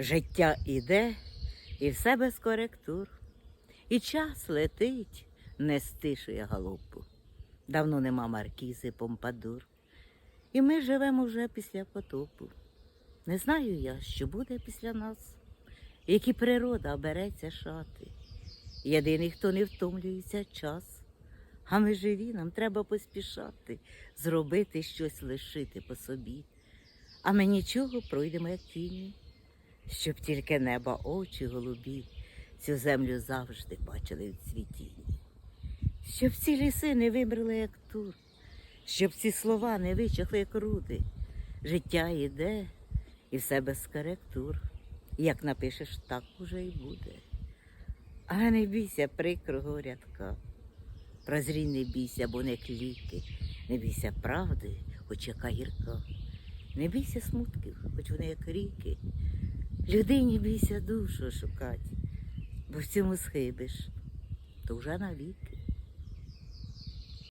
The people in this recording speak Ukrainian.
Життя іде, і все без коректур. І час летить, не стишує галопу. Давно нема маркізи помпадур. І ми живемо вже після потопу. Не знаю я, що буде після нас, які природа береться шати. Єдиний, хто не втомлюється час. А ми живі, нам треба поспішати, зробити щось лишити по собі. А ми нічого пройдемо, як тіні, щоб тільки неба очі голубі цю землю завжди бачили в цвітінні. Щоб ці ліси не вимерли, як тур, щоб ці слова не вичахли, як руди. Життя йде, і все без коректур. Як напишеш, так уже й буде. Але не бійся прикрого рядка. Прозрій не бійся, бо не кліки, не бійся правди, хоч яка гірка. Не бійся смутків, хоч вони як ріки. Людині бійся душу шукати, бо в цьому схибиш, то вже навіки.